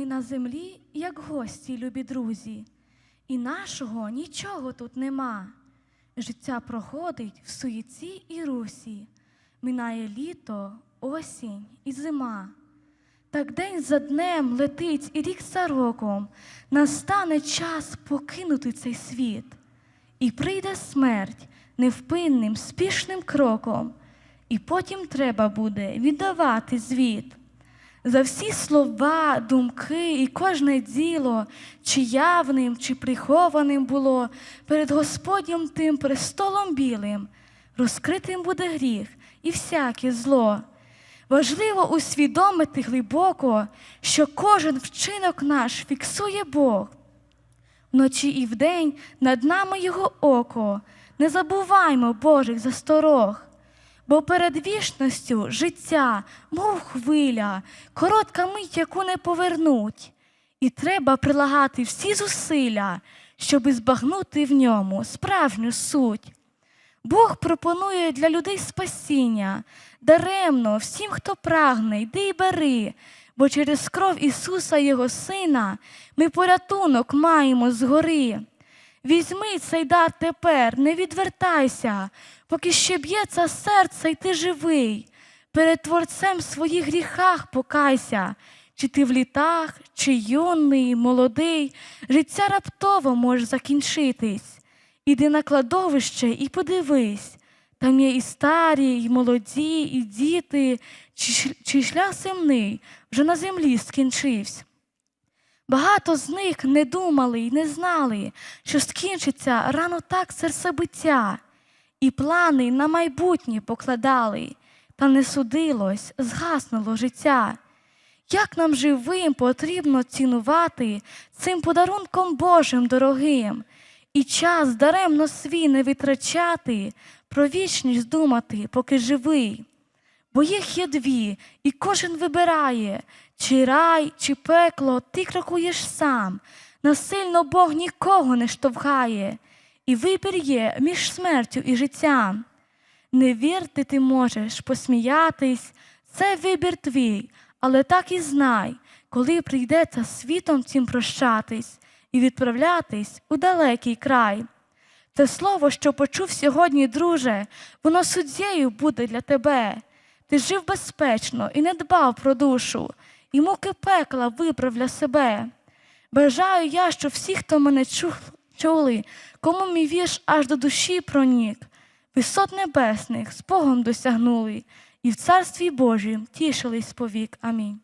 Ми на землі, як гості, любі друзі, і нашого нічого тут нема. Життя проходить в суєці і русі, минає літо, осінь і зима. Так день за днем летить і рік за роком, настане час покинути цей світ, і прийде смерть невпинним, спішним кроком, і потім треба буде віддавати звіт. За всі слова, думки і кожне діло, чи явним, чи прихованим було, перед Господнім тим престолом білим, розкритим буде гріх і всяке зло. Важливо усвідомити глибоко, що кожен вчинок наш фіксує Бог. Вночі і вдень над нами Його око, не забуваймо Божих засторог. Бо перед вічністю життя, мов хвиля, коротка мить, яку не повернуть, і треба прилагати всі зусилля, щоби збагнути в ньому справжню суть. Бог пропонує для людей спасіння, даремно всім, хто прагне, йди й бери, бо через кров Ісуса, Його Сина, ми порятунок маємо згори. Візьми цей дар тепер, не відвертайся, поки ще б'ється серце, й ти живий. Перед Творцем в своїх гріхах покайся, чи ти в літах, чи юний, молодий, життя раптово може закінчитись. Іди на кладовище і подивись, там є і старі, і молоді, і діти, чи шлях земний вже на землі скінчився. Багато з них не думали й не знали, що скінчиться рано так серцебиття, і плани на майбутнє покладали, та не судилось, згаснуло життя. Як нам живим потрібно цінувати цим подарунком Божим дорогим, і час даремно свій не витрачати, про вічність думати, поки живий. Бо їх є дві, і кожен вибирає, чи рай, чи пекло, ти крокуєш сам. Насильно Бог нікого не штовхає, і вибір є між смертю і життям. Не вірти ти можеш, посміятись, це вибір твій, але так і знай, коли прийдеться світом цим прощатись і відправлятись у далекий край. Те слово, що почув сьогодні, друже, воно суддєю буде для тебе. Ти жив безпечно і не дбав про душу, і муки пекла вибрав для себе. Бажаю я, що всі, хто мене чули, кому мій вірш аж до душі пронік, висот небесних з Богом досягнули, і в Царстві Божім тішились повік. Амінь.